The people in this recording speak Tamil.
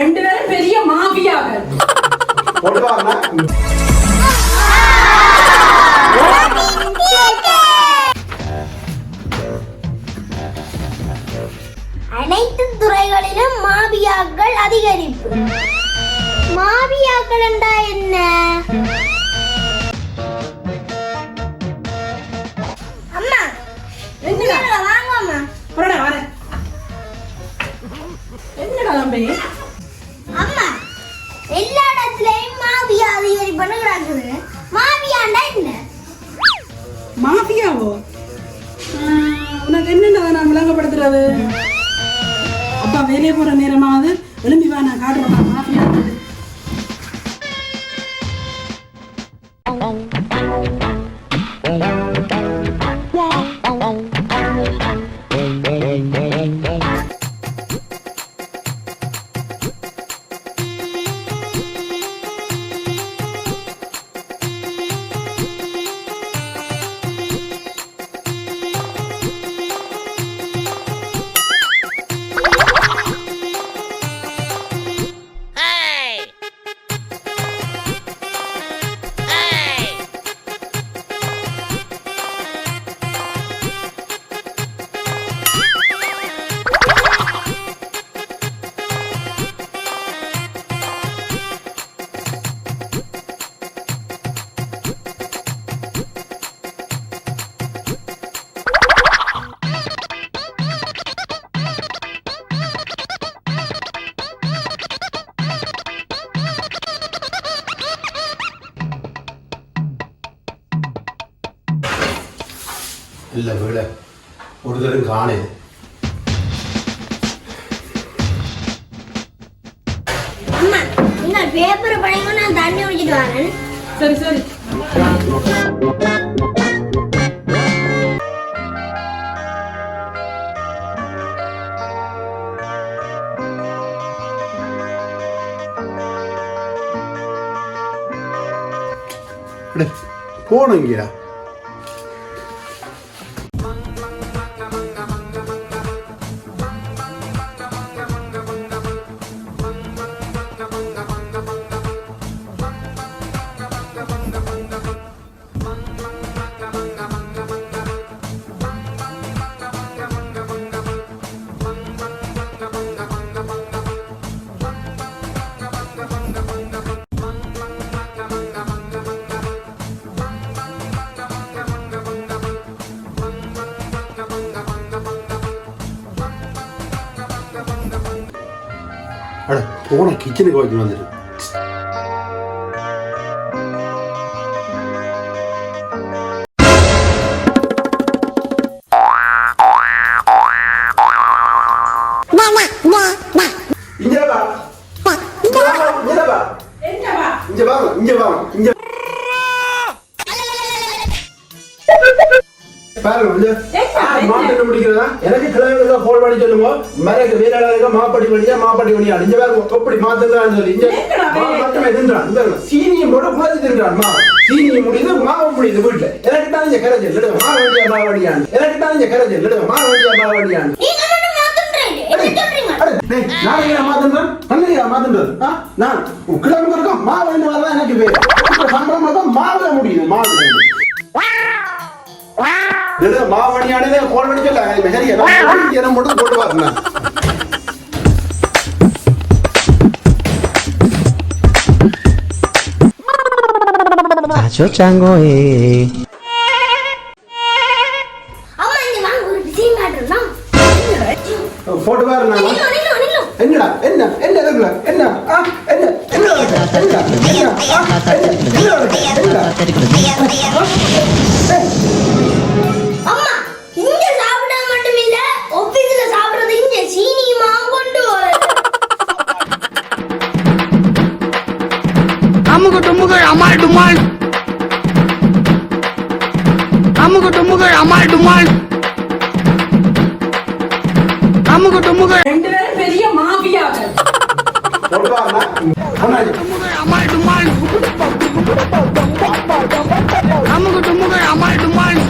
ரெண்டு பேரும் பெரிய பாருண்ணா அனைத்து துறைகளிலும் மாபியாக்கள் அதிகரிப்பு. மாபியாக்கள் என்றா என்ன? அம்மா வாங்க அம்மா. என்னடா தம்பி? அதிகாரி அதிகரிப்புன்னு மாஃபியாண்டா என்ன? மாஃபியாவோ? உனக்கு என்னென்ன நான் விளங்கப்படுத்துறது. அப்பா வேலையை போகிற நேரமாவது எழும்பி வா நான் காட்டுறேன் மாஃபியா. இல்லை வீட ஒரு தரம் காணே. அம்மா நீங்க பேப்பர் படிங்க நான் தண்ணி குடிச்சிட்டு வரேன். சரி சரி. அடே போனங்கயா அட போன கிச்சனுக்கு வச்சு வந்துட்டு இங்க வா இங்க வா இங்க வா என்னவா இங்க வா இங்க வா இங்க பாருங்க இங்க. ஏங்க, ஆ, ஏங்க. மாட்டு முடிக்கிறதா எனக்கு கிழமைகளுக்கு போல் பண்ணி சொல்லுங்க. மரக்கு வீரர்களுக்கு மாப்பட்டி வழியா மாப்பட்டி வழியா இங்க பாருங்க எப்படி மாத்துறான்னு சொல்லி? மட்டுமே தின்றான் இங்க பாருங்க. சீனியை போட்டு குழந்தை தின்றான் மா சீனியை முடியுது மாவு முடியுது வீட்டுல. எனக்கு தான் இங்க கரைஞ்சல் இல்ல மா வண்டியா மா வண்டியான் எனக்கு தான் இங்க கரைஞ்சல் இல்ல மா வண்டியா மா வண்டியான் நீங்க மட்டும் மாத்துன்றீங்க என்ன சொல்றீங்க அட, டேய், நான் மாத்துன்றேன் மாத்துன்றது? நான் கிழமை இருக்கும் மாவு வரதான் எனக்கு பேர் மெஹரி எல்லாம் மட்டும் போட்டு chango eh. பாரு என்னடா என்ன என்ன என்ன? என்ன? என்ன? என்ன? என்ன? என்ன என்ன டுமால். அமுகு டுமுகள் அமால் டுமால். அமுகு டுமுகள் ரெண்டு பேரும் பெரிய மாபியாக்கள் அமால் டுமால். அமுகு டுமுகள் அமால் டுமால்.